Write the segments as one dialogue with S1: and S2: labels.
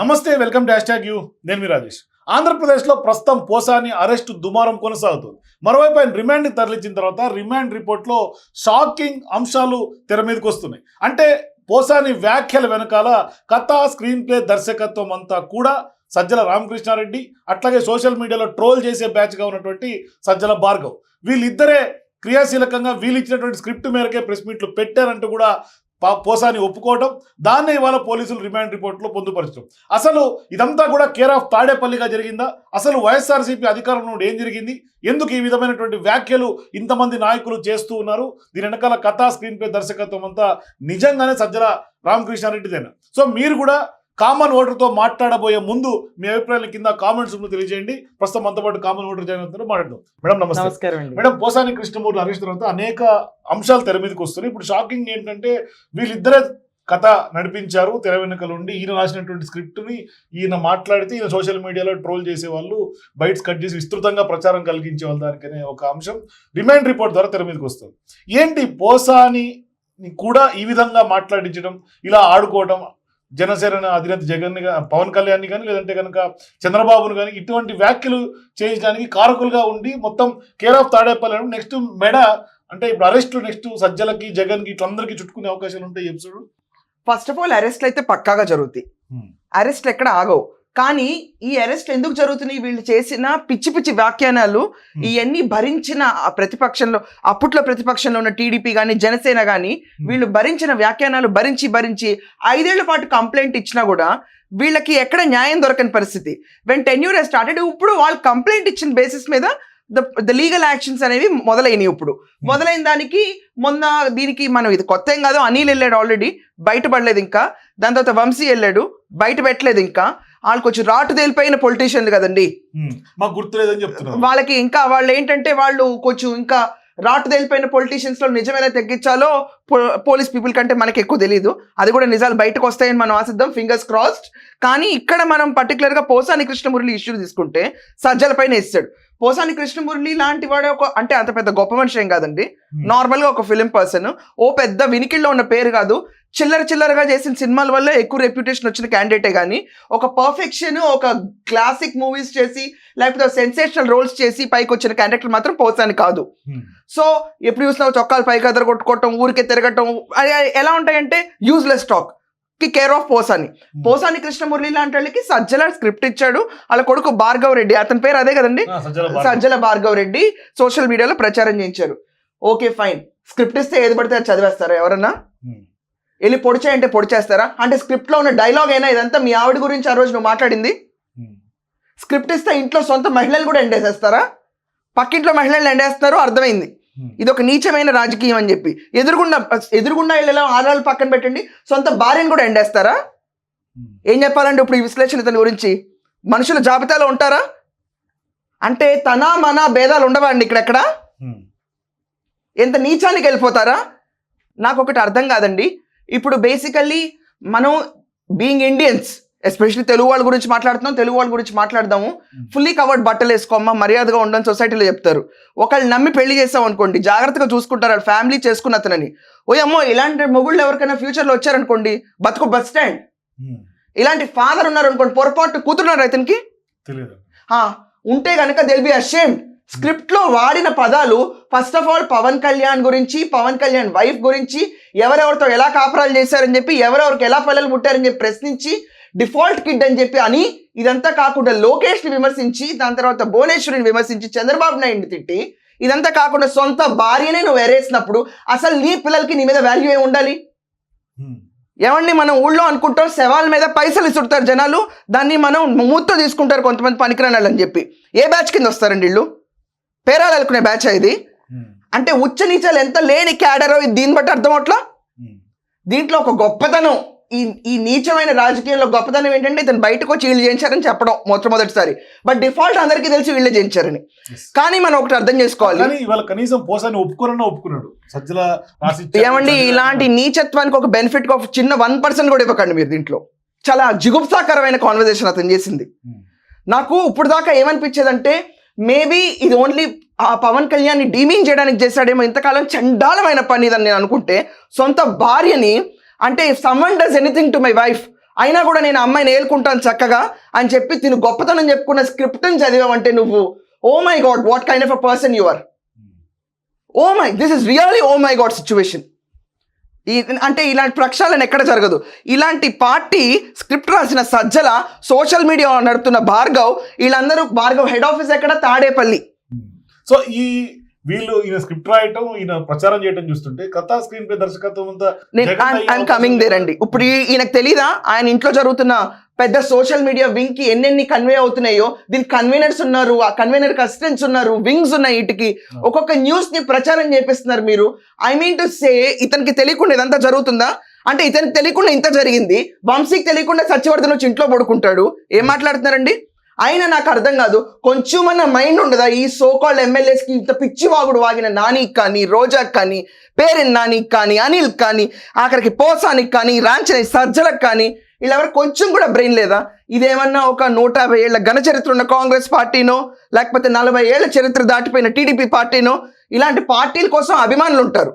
S1: నమస్తే welcome dash tag you. నేను మీ రాజేష్. ఆంధ్రప్రదేశ్లో ప్రస్తుతం పోసాని అరెస్టు దుమారం కొనసాగుతుంది. మరోవైపు ఆయన రిమాండ్ని తరలించిన తర్వాత రిమాండ్ రిపోర్ట్లో షాకింగ్ అంశాలు తెర మీదకి వస్తున్నాయి. అంటే పోసాని వ్యాఖ్యల వెనకాల కథ స్క్రీన్ ప్లే దర్శకత్వం అంతా కూడా సజ్జల రామకృష్ణారెడ్డి అట్లాగే సోషల్ మీడియాలో ట్రోల్ చేసే బ్యాచ్గా ఉన్నటువంటి సజ్జల భార్గవ్. వీళ్ళిద్దరే క్రియాశీలకంగా వీళ్ళు ఇచ్చినటువంటి స్క్రిప్ట్ మేరకే ప్రెస్ మీట్లు పెట్టారంటూ కూడా పోసాని ఒప్పుకోవడం దాన్నే ఇవాళ పోలీసులు రిమాండ్ రిపోర్ట్లో పొందుపరచడం అసలు ఇదంతా కూడా కేర్ ఆఫ్ తాడేపల్లిగా జరిగిందా? అసలు వైఎస్ఆర్సీపీ అధికారంలో ఏం జరిగింది? ఎందుకు ఈ విధమైనటువంటి వ్యాఖ్యలు ఇంతమంది నాయకులు చేస్తూ ఉన్నారు? దీని వెనకాల కథా స్క్రీన్ పే దర్శకత్వం అంతా నిజంగానే సజ్జల రామకృష్ణారెడ్డిదేనా? సో మీరు కూడా కామన్ ఓటర్తో మాట్లాడబోయే ముందు మీ అభిప్రాయాల కింద కామెంట్స్ తెలియజేయండి. ప్రస్తుతం మనతో పాటు కామన్ ఓటర్ జాయిన్ అవుతున్నారు. మాట్లాడదాం. మేడం నమస్తే.
S2: నమస్కారం
S1: మేడం పోసాని కృష్ణమూర్తి అరెస్ట్ తర్వాత అనేక అంశాలు తెర మీదకి వస్తున్నాయి. ఇప్పుడు షాకింగ్ ఏంటంటే వీళ్ళిద్దరే కథ నడిపించారు. తెర వెనుకలు ఉండి ఈయన రాసినటువంటి స్క్రిప్ట్ని ఈయన మాట్లాడితే ఈయన సోషల్ మీడియాలో ట్రోల్ చేసే వాళ్ళు బయట కట్ చేసి విస్తృతంగా ప్రచారం కలిగించే వాళ్ళు దానికనే ఒక అంశం. రిమైండ్ రిపోర్ట్ ద్వారా తెర మీదకి వస్తుంది. ఏంటి పోసాని కూడా ఈ విధంగా మాట్లాడించడం ఇలా ఆడుకోవడం జనసేన అధినేత జగన్ పవన్ కళ్యాణ్ కానీ లేదంటే కనుక చంద్రబాబును కానీ ఇటువంటి వ్యాఖ్యలు చేయడానికి కారకులుగా ఉండి మొత్తం కేర్ ఆఫ్ తాడేపల్లి నెక్స్ట్ మెడ అంటే ఇప్పుడు అరెస్ట్ నెక్స్ట్ సజ్జలకి జగన్కి ఇట్లందరికీ చుట్టుకునే అవకాశాలు ఉంటాయి ఎపిసోడ్
S2: ఫస్ట్ ఆఫ్ ఆల్ అరెస్ట్లు అయితే పక్కాగా జరుగుతాయి. అరెస్ట్లు ఎక్కడ ఆగవు. కానీ ఈ అరెస్ట్ ఎందుకు జరుగుతున్నాయి? వీళ్ళు చేసిన పిచ్చి పిచ్చి వ్యాఖ్యానాలు ఇవన్నీ భరించిన ప్రతిపక్షంలో అప్పట్లో ప్రతిపక్షంలో ఉన్న టీడీపీ కానీ జనసేన కానీ వీళ్ళు భరించిన వ్యాఖ్యానాలు భరించి భరించి ఐదేళ్ళ పాటు కంప్లైంట్ ఇచ్చినా కూడా వీళ్ళకి ఎక్కడ న్యాయం దొరకని పరిస్థితి. వెన్ టెన్యూర్ స్టార్టెడ్ ఇప్పుడు వాళ్ళు కంప్లైంట్ ఇచ్చిన బేసిస్ మీద ద ద లీగల్ యాక్షన్స్ అనేవి మొదలైనవి ఇప్పుడు. మొదలైన దానికి మొన్న దీనికి మనం ఇది కొత్త ఏం కాదు అనిల్ వెళ్ళాడు ఆల్రెడీ బయటపడలేదు ఇంకా. దాని తర్వాత వంశీ వెళ్ళాడు. బయట పెట్టలేదు ఇంకా. వాళ్ళకి వచ్చి రాటు తేలిపోయిన పొలిటీషియన్లు కదండి.
S1: మాకు గుర్తులేదని చెప్తున్నారు
S2: వాళ్ళకి ఇంకా వాళ్ళు ఏంటంటే వాళ్ళు కొంచెం ఇంకా రాటు తేలిపోయిన పొలిటీషియన్స్లో నిజమేలా తగ్గించాలో పో- పోలీస్ పీపుల్ కంటే మనకి ఎక్కువ తెలియదు అది కూడా నిజాలు బయటకు వస్తాయని మనం ఆశిద్దాం ఫింగర్స్ క్రాస్డ్ కానీ ఇక్కడ మనం పర్టికులర్గా పోసాని కృష్ణమురళి ఇష్యూ తీసుకుంటే సజ్జల పైన ఇస్తాడు పోసాని కృష్ణమురళి లాంటి వాడు ఒక అంటే అంత పెద్ద గొప్ప మనిషి ఏం కాదండి. నార్మల్గా ఒక ఫిలిం పర్సన్ ఓ పెద్ద వినికిల్లో ఉన్న పేరు కాదు. చిల్లర చిల్లరగా చేసిన సినిమాల వల్ల ఎక్కువ రెప్యుటేషన్ వచ్చిన క్యాండిడేటే కానీ ఒక పర్ఫెక్షన్ ఒక క్లాసిక్ మూవీస్ చేసి లేకపోతే సెన్సేషనల్ రోల్స్ చేసి పైకి వచ్చిన క్యాండిడేట్లు మాత్రం పోసాని కాదు. సో ఎప్పుడు చూసినా చొక్కాలు పైకి ఎదర కొట్టుకోవటం ఊరికే తిరగటం ఎలా ఉంటాయంటే యూజ్లెస్ టాక్కి కేర్ ఆఫ్ పోసాని. పోసాని కృష్ణమురళి లాంటి వాళ్ళకి సజ్జల స్క్రిప్ట్ ఇచ్చాడు. వాళ్ళ కొడుకు భార్గవ్ రెడ్డి అతని పేరు అదే కదండి? సజ్జల భార్గవ్. రెడ్డి సోషల్ మీడియాలో ప్రచారం చేయించారు. ఓకే ఫైన్ స్క్రిప్ట్ ఇస్తే ఏది పడితే అది చదివేస్తారా ఎవరన్నా? వెళ్ళి పొడి చేయంటే పొడి చేస్తారా అంటే స్క్రిప్ట్లో ఉన్న డైలాగ్ అయినా ఇదంతా మీ ఆవిడ గురించి ఆ రోజు నువ్వు మాట్లాడింది? స్క్రిప్ట్ ఇస్తే ఇంట్లో సొంత మహిళలు కూడా ఎండేసేస్తారా? పక్కింట్లో మహిళలు ఎండేస్తారు అర్థమైంది. ఇది ఒక నీచమైన రాజకీయం అని చెప్పి. ఎదురుగుండా ఎదురుగుండా ఇళ్ళలో ఆడవాళ్ళు పక్కన పెట్టండి? సొంత భార్యను కూడా ఎండేస్తారా? ఏం చెప్పాలంటే ఇప్పుడు ఈ విశ్లేషణ ఇతని గురించి. మనుషుల జాబితాలో ఉంటారా? అంటే తన మన భేదాలు ఉండవా అండి ఇక్కడెక్కడ? ఎంత నీచానికి వెళ్ళిపోతారా? నాకు ఒకటి అర్థం కాదండి. ఇప్పుడు బేసికల్లీ మనం బీయింగ్ ఇండియన్స్ ఎస్పెషల్లీ తెలుగు వాళ్ళ గురించి మాట్లాడుతున్నాం తెలుగు వాళ్ళ గురించి మాట్లాడదాము. ఫుల్లీ కవర్డ్ బట్టలు వేసుకోమ్మా మర్యాదగా ఉండని సొసైటీలో చెప్తారు. ఒకళ్ళు నమ్మి పెళ్ళి చేస్తాం అనుకోండి జాగ్రత్తగా చూసుకుంటారు వాళ్ళ ఫ్యామిలీ చేసుకున్న అతనని. ఓ అమ్మో ఇలాంటి మొగుళ్ళు ఎవరికైనా ఫ్యూచర్లో వచ్చారనుకోండి బతుకు బస్ స్టాండ్ ఇలాంటి ఫాదర్ ఉన్నారు అనుకోండి పొరపాటు కూతురున్నారు అతనికి? ఉంటే కనుక దిల్ బి అషేమ్డ్ స్క్రిప్ట్లో వాడిన పదాలు first of all Pawan Kalyan గురించి పవన్ కళ్యాణ్ వైఫ్ గురించి ఎవరెవరితో ఎలా కాపురాలు చేశారని చెప్పి ఎవరెవరికి ఎలా పిల్లలు పుట్టారని చెప్పి ప్రశ్నించి డిఫాల్ట్ కిడ్ అని చెప్పి అని ఇదంతా కాకుండా లోకేష్ని విమర్శించి దాని తర్వాత భువనేశ్వరిని విమర్శించి చంద్రబాబు నాయుడిని తిట్టి ఇదంతా కాకుండా సొంత భార్యనే నువ్వు ఎరేసినప్పుడు అసలు నీ పిల్లలకి నీ మీద వాల్యూ ఏమి ఉండాలి? ఏమండి మనం ఊళ్ళో అనుకుంటాం శవాల మీద పైసలు ఇస్తుంటారు జనాలు దాన్ని మనం మూత్తో తీసుకుంటారు కొంతమంది పనికిరాని అని చెప్పి. ఏ బ్యాచ్ కింద వస్తారండి వీళ్ళు? పేరాలు అనుకునే బ్యాచ్ ఇది? అంటే ఉచ్చ నీచాలు ఎంత లేని క్యాడరో ఇది? దీన్ని బట్టి అర్థం అవట్లా? దీంట్లో ఒక గొప్పతనం ఈ ఈ నీచమైన రాజకీయంలో గొప్పతనం ఏంటంటే ఇతను బయటకు వచ్చి వీళ్ళు చేయించారని చెప్పడం మొట్టమొదటిసారి. బట్ డిఫాల్ట్ అందరికీ తెలిసి వీళ్ళే చేయించారని కానీ మనం ఒకటి అర్థం చేసుకోవాలి.
S1: ఇవాళ కనీసం పోసాని ఒప్పుకున్నాడు. సజ్జల
S2: ఏమండి ఇలాంటి నీచత్వానికి ఒక బెనిఫిట్ ఒక చిన్న వన్ పర్సెంట్ కూడా ఇవ్వకండి మీరు దీంట్లో. చాలా జిగుప్సాకరమైన కాన్వర్జేషన్ అతను చేసింది. నాకు ఇప్పుడు దాకా ఏమనిపించేదంటే మేబీ ఇది ఓన్లీ ఆ పవన్ కళ్యాణ్ డీమింగ్ చేయడానికి చేశాడేమో ఇంతకాలం చండాలమైన పని ఇదని నేను అనుకుంటే సొంత భార్యని అంటే someone does anything to my wife అయినా కూడా నేను అమ్మాయిని ఏలుకుంటాను చక్కగా అని చెప్పి తిను గొప్పతనం చెప్పుకున్న స్క్రిప్ట్ని చదివావంటే నువ్వు ఓ my God what kind of a person you are oh my this is really oh my God situation ఈ అంటే ఇలాంటి ప్రక్షాళన ఎక్కడ జరగదు. ఇలాంటి పార్టీ స్క్రిప్ట్ రాసిన సజ్జల సోషల్ మీడియా నడుపుతున్న భార్గవ్ వీళ్ళందరూ భార్గవ్ హెడ్ ఆఫీస్ ఎక్కడ? తాడేపల్లి.
S1: సో ఈ వీళ్ళు ఈయన స్క్రిప్ట్ రాయటం ఈయన ప్రచారం చేయటం చూస్తుంటే కథా స్క్రీన్ పై దర్శకత్వం అంతా
S2: కమింగ్ దేర్? అండి. ఇప్పుడు ఈయనకు తెలీదా? ఆయన ఇంట్లో జరుగుతున్న పెద్ద సోషల్ మీడియా వింగ్కి ఎన్నెన్ని కన్వే అవుతున్నాయో? దీనికి కన్వీనర్స్ ఉన్నారు ఆ కన్వీనర్కి అసిస్టెంట్స్ ఉన్నారు వింగ్స్ ఉన్నాయి వీటికి. ఒక్కొక్క న్యూస్ని ప్రచారం చేపిస్తున్నారు మీరు. ఐ మీన్ టు సే ఇతనికి తెలియకుండా ఇదంతా జరుగుతుందా? అంటే ఇతనికి తెలియకుండా ఇంత జరిగింది. వంశీకి తెలియకుండా సత్యవర్ధన్ వచ్చి ఇంట్లో పడుకుంటాడు. ఏం మాట్లాడుతున్నారండి? అయినా నాకు అర్థం కాదు కొంచెం మన మైండ్ ఉండదా? ఈ సోకాల్డ్ ఎమ్మెల్యేస్కి ఇంత పిచ్చి వాగుడు వాగిన నానికి కానీ రోజాకి కానీ పేరెన్ నానికి కానీ అనిల్ కానీ ఆఖరికి పోసానికి కానీ రాంచని సజ్జలకు కానీ వీళ్ళెవరు కొంచెం కూడా బ్రెయిన్ లేదా? ఇదేమన్నా ఒక నూట యాభై ఏళ్ళ ఘన చరిత్ర ఉన్న కాంగ్రెస్ పార్టీనో లేకపోతే నలభై ఏళ్ళ చరిత్ర దాటిపోయిన టీడీపీ పార్టీనో ఇలాంటి పార్టీల కోసం అభిమానులు ఉంటారు.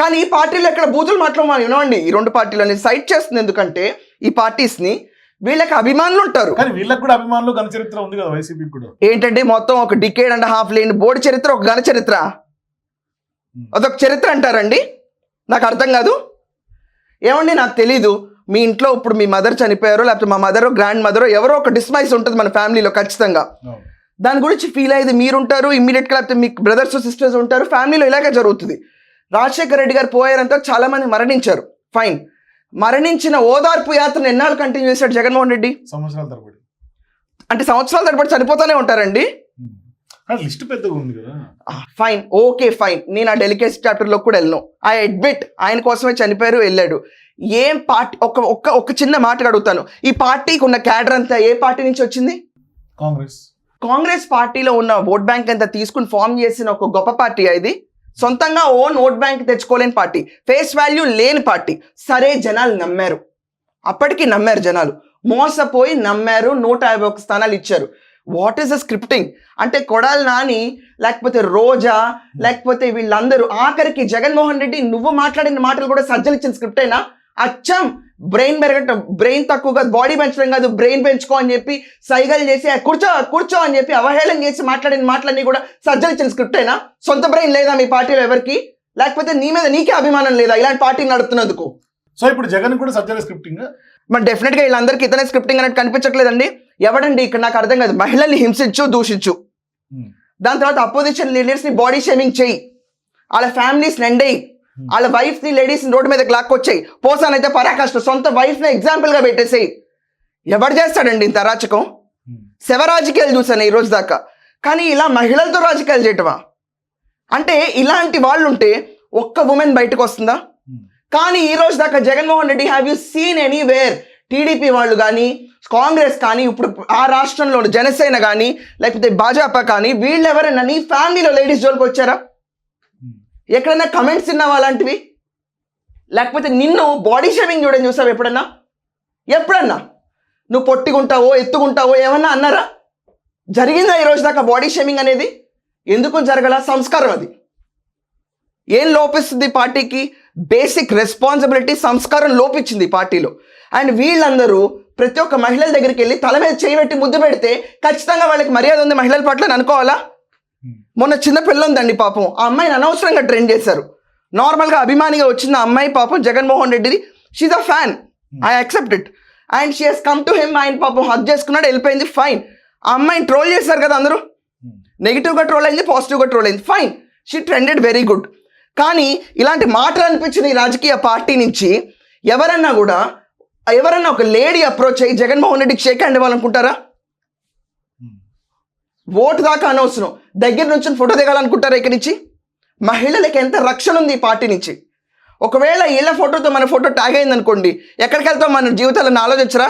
S2: కానీ ఈ పార్టీలు ఎక్కడ బూతులు మాట్లాడమని వినవండి. ఈ రెండు పార్టీలని సైట్ చేస్తుంది ఎందుకంటే ఈ పార్టీస్ని వీళ్ళకి అభిమానులు ఉంటారు.
S1: కానీ వీళ్ళకి కూడా అభిమానులు ఘన చరిత్ర ఉంది కదా వైసీపీ కూడా.
S2: ఏంటంటే మొత్తం ఒక డికేడ్ అండ్ హాఫ్ లేని బోర్డు చరిత్ర ఒక ఘన చరిత్ర? అదొక చరిత్ర అంటారండి? నాకు అర్థం కాదు. ఏమండి నాకు తెలీదు. మీ ఇంట్లో ఇప్పుడు మీ మదర్ చనిపోయారో లేకపోతే మా మదర్ గ్రాండ్ మదర్ ఎవరో ఒక డిస్మైస్ ఉంటుంది మన ఫ్యామిలీలో ఖచ్చితంగా. దాని గురించి ఫీల్ అయ్యేది మీరుంటారు ఇమ్మీడియట్గా లేకపోతే మీ బ్రదర్స్ సిస్టర్స్ ఉంటారు ఫ్యామిలీలో ఇలాగే జరుగుతుంది. రాజశేఖర రెడ్డి గారు పోయారంతా చాలా మంది మరణించారు. ఫైన్ మరణించిన ఓదార్పు యాత్రను ఎన్నాళ్ళు కంటిన్యూ చేశాడు జగన్మోహన్ రెడ్డి?
S1: సంవత్సరాల తరబడి.
S2: అంటే సంవత్సరాల తరబడి చనిపోతూనే ఉంటారండి.
S1: లిస్ట్ పెద్దగా ఉంది కదా.
S2: ఫైన్ ఓకే ఫైన్ నేను ఆ డెలికేట్ చాప్టర్లో కూడా వెళ్ళను. ఐ అడ్మిట్ ఆయన కోసమే చనిపోయారు వెళ్ళాడు. ఏం పార్టీ ఒక ఒక్క ఒక చిన్న మాట అడుగుతాను. ఈ పార్టీకి ఉన్న క్యాడర్ అంతా ఏ పార్టీ నుంచి వచ్చింది?
S1: కాంగ్రెస్.
S2: కాంగ్రెస్ పార్టీలో ఉన్న ఓట్ బ్యాంక్ అంతా తీసుకుని ఫామ్ చేసిన ఒక గొప్ప పార్టీ ఇది? సొంతంగా ఓన్ ఓట్ బ్యాంక్ తెచ్చుకోలేని పార్టీ ఫేస్ వాల్యూ లేని పార్టీ. సరే జనాలు నమ్మారు. అప్పటికి నమ్మారు జనాలు. మోసపోయి నమ్మారు నూట యాభై ఒక స్థానాలు ఇచ్చారు. వాట్ ఈస్ ద స్క్రిప్టింగ్ అంటే కొడాల నాని లేకపోతే రోజా లేకపోతే వీళ్ళందరూ. ఆఖరికి జగన్మోహన్ రెడ్డి నువ్వు మాట్లాడిన మాటలు కూడా సజ్జలు ఇచ్చిన స్క్రిప్ట్ అయినా అచ్చం! బ్రెయిన్ పెరగటం బ్రెయిన్ తక్కువగా బాడీ పెంచడం కాదు బ్రెయిన్ పెంచుకో అని చెప్పి సైగలు చేసి "ఆ, కూర్చో కూర్చో అని చెప్పి అవహేళన చేసి మాట్లాడిన మాటలన్నీ కూడా సజ్జలు ఇచ్చిన స్క్రిప్ట్ అయినా సొంత బ్రెయిన్ లేదా మీ పార్టీలో ఎవరికి? లేకపోతే నీ మీద నీకే అభిమానం లేదా ఇలాంటి పార్టీని నడుపుతున్నందుకు?
S1: సో ఇప్పుడు జగన్ కూడా సజ్జల స్క్రిప్టింగ్
S2: మరి డెఫినెట్గా వీళ్ళందరికీ ఇతనే స్క్రిప్టింగ్ అనేది కనిపించట్లేదండి. ఎవడండి? ఇక్కడ నాకు అర్థం కాదు. మహిళల్ని హింసించు దూషించు. దాని తర్వాత అపోజిషన్ లీడర్స్ని బాడీ షేమింగ్ చేయి. వాళ్ళ ఫ్యామిలీస్ ఎండేయి. వాళ్ళ వైఫ్ని లేడీస్ రోడ్డు మీదకి లాక్కొచ్చాయి. పోసానైతే పరాకాష్ట సొంత వైఫ్ని ఎగ్జాంపుల్గా పెట్టేసేయి. ఎవడు చేస్తాడండి ఇంత అరాచకం? శవ రాజకీయాలు చూసాను ఈ రోజు దాకా. కానీ ఇలా మహిళలతో రాజకీయాలు చేయటమా? అంటే ఇలాంటి వాళ్ళు ఉంటే ఒక్క ఉమెన్ బయటకు వస్తుందా? కానీ ఈ రోజు దాకా Jaganmohan Reddy have you seen anywhere TDP వాళ్ళు కానీ కాంగ్రెస్ కానీ ఇప్పుడు ఆ రాష్ట్రంలో జనసేన కానీ లేకపోతే భాజపా కానీ వీళ్ళెవరైనా నీ ఫ్యామిలీలో లేడీస్ జోలికి వచ్చారా? ఎక్కడైనా కమెంట్స్ తిన్నావు అలాంటివి లేకపోతే నిన్ను బాడీ షేవింగ్ చూడని చూసావు ఎప్పుడన్నా? ఎప్పుడన్నా? నువ్వు పొట్టిగుంటావో ఎత్తుకుంటావో ఏమన్నా అన్నారా? జరిగిందా ఈ రోజు దాకా బాడీ షేమింగ్ అనేది? ఎందుకు జరగల? సంస్కారం అది. ఏం లోపిస్తుంది పార్టీకి? బేసిక్ రెస్పాన్సిబిలిటీ సంస్కారం లోపించింది పార్టీలో. అండ్ వీళ్ళందరూ ప్రతి ఒక్క మహిళల దగ్గరికి వెళ్ళి తల మీద చేయబెట్టి ముద్దు పెడితే ఖచ్చితంగా వాళ్ళకి మర్యాద ఉంది మహిళల పట్ల అనుకోవాలా? మొన్న చిన్న పిల్ల ఉందండి పాపం. ఆ అమ్మాయిని అనవసరంగా ట్రెండ్ చేశారు. నార్మల్గా అభిమానిగా వచ్చిన ఆ అమ్మాయి పాపం జగన్మోహన్ రెడ్డిది. She's a fan I accept it and she has come to him ఆయన పాపం హక్ చేసుకున్నాడు. వెళ్ళిపోయింది. ఫైన్ ఆ అమ్మాయిని ట్రోల్ చేశారు కదా అందరూ? నెగిటివ్గా ట్రోల్ అయింది పాజిటివ్గా ట్రోల్ అయింది. Fine she trended very good కానీ ఇలాంటి మాటలు అనిపించిన ఈ రాజకీయ పార్టీ నుంచి ఎవరన్నా కూడా ఎవరన్నా ఒక లేడీ అప్రోచ్ అయ్యి జగన్మోహన్ రెడ్డికి షేక్ హ్యాండ్ ఇవ్వాలనుకుంటారా? ఓటు దాకా అనవసరం. దగ్గర నుంచి ఫోటో దిగాలనుకుంటారా ఇక్కడి నుంచి? మహిళలకి ఎంత రక్షణ ఉంది ఈ పార్టీ నుంచి? ఒకవేళ వీళ్ళ ఫోటోతో మన ఫోటో ట్యాగ్ అయింది అనుకోండి ఎక్కడికి వెళ్తాం మన జీవితాలను ఆలోచించరా?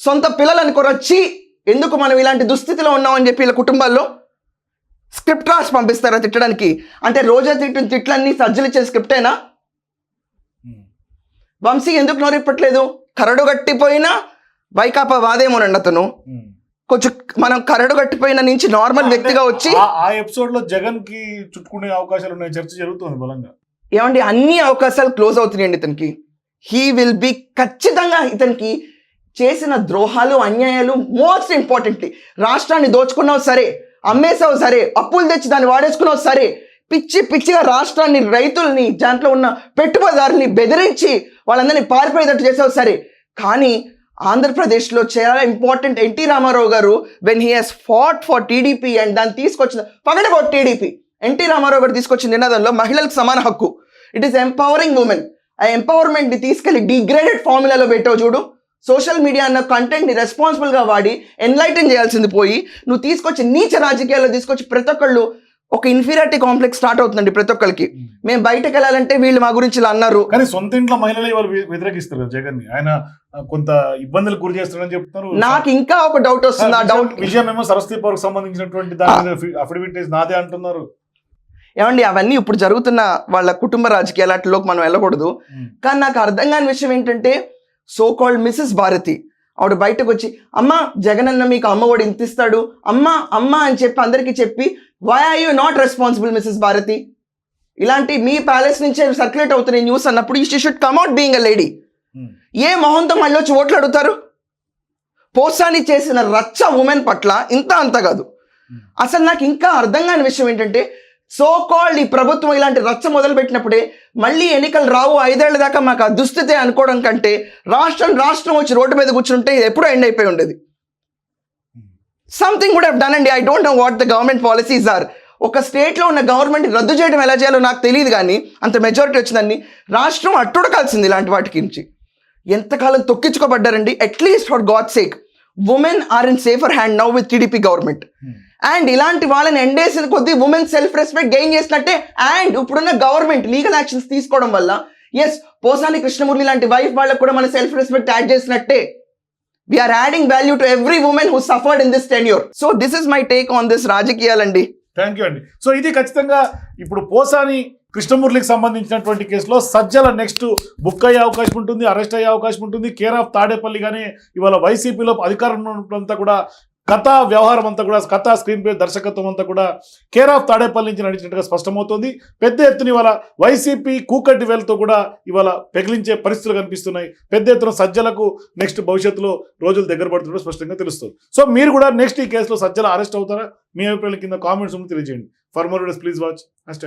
S2: సొంత పిల్లలు అనుకోరా వచ్చి ఎందుకు మనం ఇలాంటి దుస్థితిలో ఉన్నామని చెప్పి వీళ్ళ కుటుంబాల్లో స్క్రిప్ట్ రాసి పంపిస్తారా తిట్టడానికి? అంటే రోజా తిట్టిన తిట్లన్నీ సజ్జలిచ్చే స్క్రిప్టేనా వంశీ ఎందుకు నోరిప్పట్లేదు? కరడు గట్టిపోయినా వైకాపా వాదేమోనండి అతను. కొంచెం మనం కరడు గట్టిపోయిన నుంచి నార్మల్ వ్యక్తిగా వచ్చి
S1: ఆ- ఆ ఎపిసోడ్లో జగన్కి చుట్టుకునే అవకాశాలు ఉన్నాయి చర్చ జరుగుతుంది బలంగా.
S2: ఏమండి అన్ని అవకాశాలు క్లోజ్ అవుతున్నాయండి ఇతనికి. హీ విల్ బి ఖచ్చితంగా ఇతనికి చేసిన ద్రోహాలు అన్యాయాలు మోస్ట్ ఇంపార్టెంట్లీ రాష్ట్రాన్ని దోచుకున్నావు సరే అమ్మేసావు సరే అప్పులు తెచ్చి దాన్ని వాడేసుకున్నావు సరే పిచ్చి పిచ్చిగా రాష్ట్రాన్ని రైతుల్ని దాంట్లో ఉన్న పెట్టుబడిదారుల్ని బెదిరించి వాళ్ళందరినీ పారిపోయేటట్టు చేసావు సరే కానీ ఆంధ్రప్రదేశ్లో చాలా important NT Rama Rao garu when he has fought for TDP and దాన్ని తీసుకొచ్చిన పగడ టీడీపీ ఎన్టీ రామారావు గారు తీసుకొచ్చిన నినాదంలో మహిళలకు సమాన హక్కు. ఇట్ ఈస్ ఎంపవరింగ్ ఉమెన్ ఆ ఎంపవర్మెంట్ని తీసుకెళ్ళి డిగ్రేడెడ్ ఫార్ములాలో పెట్టావు చూడు. సోషల్ మీడియా అన్న కంటెంట్ని రెస్పాన్సిబుల్గా వాడి ఎన్లైటన్ చేయాల్సింది పోయి నువ్వు తీసుకొచ్చి నీచ రాజకీయాల్లో తీసుకొచ్చి ప్రతి ఒక్కళ్ళు ఒక ఇన్ఫీరియారిటీ కాంప్లెక్స్ స్టార్ట్ అవుతుందండి ప్రతి ఒక్కరికి మేము. బయటకు వెళ్ళాలంటే వీళ్ళు మా గురించి ఇలా అన్నారు.
S1: కానీ సొంత ఇంట్లో మహిళలే వాళ్ళు వ్య- వ్యతిరేకిస్తారు కదా జగన్ని ఆయన కొంత ఇబ్బందులకు గురి చేస్తున్నారని చెప్తున్నారు.
S2: నాకు ఇంకా ఒక డౌట్ వస్తుంది. ఆ డౌట్
S1: విజయం ఏమో సరస్వతి పవర్ సంబంధించినటువంటి అఫిడవిట్ నాదే అంటున్నారు.
S2: ఏమండి అవన్నీ ఇప్పుడు జరుగుతున్న వాళ్ళ కుటుంబ రాజకీయాల వాటిలోకి మనం వెళ్ళకూడదు. కానీ నాకు అర్థం కాని విషయం ఏంటంటే సో కాల్డ్ మిస్సెస్ భారతి ఆవిడ బయటకు వచ్చి అమ్మ జగనన్న మీకు అమ్మఒడి ఇంత ఇస్తాడు అమ్మ అమ్మ అని చెప్పి అందరికీ చెప్పి why are you not responsible Mrs Bharati ఇలాంటి మీ ప్యాలెస్ నుంచే సర్క్యులేట్ అవుతున్నాయి న్యూస్ అన్నప్పుడు ఈ should come at being a lady. ఏ మొహంతో మళ్ళీ వచ్చి ఓట్లు అడుగుతారు? పోసాని చేసిన రచ్చ ఉమెన్ పట్ల ఇంత అంత కాదు. అసలు నాకు ఇంకా అర్థం కాని విషయం ఏంటంటే సో కాల్డ్ ఈ ప్రభుత్వం ఇలాంటి రచ్చ మొదలు పెట్టినప్పుడే మళ్ళీ ఎన్నికలు రావు ఐదేళ్ళ దాకా మాకు దుస్థితి అనుకోవడం కంటే రాష్ట్రం రాష్ట్రం వచ్చి రోడ్డు మీద కూర్చుంటే ఇది ఎప్పుడో ఎండ్ అయిపోయి ఉండేది. సంథింగ్ వుడ్ డన్ అండి I don't know what the government policies are ఒక స్టేట్లో ఉన్న గవర్నమెంట్ రద్దు చేయడం ఎలా చేయాలో నాకు తెలియదు కానీ అంత మెజారిటీ వచ్చిందని రాష్ట్రం అట్టుడకాల్సింది ఇలాంటి వాటికి నుంచి ఎంతకాలం తొక్కించుకోబడ్డారండి? At least for God sake women are in safer hand now with TDP government. And ఇలాంటి వాళ్ళని ఎండేసిన కొద్దీ ఉమెన్ సెల్ఫ్ రెస్పెక్ట్ గెయిన్ చేసినట్టే అండ్ ఇప్పుడున్న గవర్నమెంట్ లీగల్ యాక్షన్స్ తీసుకోవడం వల్ల ఎస్ పోసాని కృష్ణమూర్తి లాంటి వైఫ్ వాళ్ళకు కూడా మన సెల్ఫ్ రెస్పెక్ట్ యాడ్ చేసినట్టే. We're adding value to every women who suffered in this tenure so this is my take on this రాజకీయాలండి
S1: thank you అండి సో ఇది ఖచ్చితంగా ఇప్పుడు పోసాని కృష్ణమూర్తికి సంబంధించినటువంటి కేసులో సజ్జల నెక్స్ట్ బుక్ అయ్యే అవకాశం ఉంటుంది అరెస్ట్ అయ్యే అవకాశం ఉంటుంది. కేర్ ఆఫ్ తాడేపల్లి కానీ ఇవాళ వైసీపీలో అధికారంలో ఉన్నప్పుడంతా కూడా కథా వ్యవహారం అంతా కూడా కథా స్క్రీన్ ప్లే దర్శకత్వం అంతా కూడా కేర్ ఆఫ్ తాడేపల్లి నుంచి నడిచినట్టుగా స్పష్టమవుతోంది. పెద్ద ఎత్తున ఇవాళ వైసీపీ కూకటి వేలతో కూడా ఇవాళ పెగిలించే పరిస్థితులు కనిపిస్తున్నాయి. పెద్ద ఎత్తున సజ్జలకు నెక్స్ట్ భవిష్యత్తులో రోజులు దగ్గర పడుతున్నట్టు స్పష్టంగా తెలుస్తుంది. సో మీరు కూడా నెక్స్ట్ ఈ కేసులో సజ్జల అరెస్ట్ అవుతారా? మీ అభిప్రాయాల కింద కామెంట్స్ తెలియజేయండి. For more please watch. Hash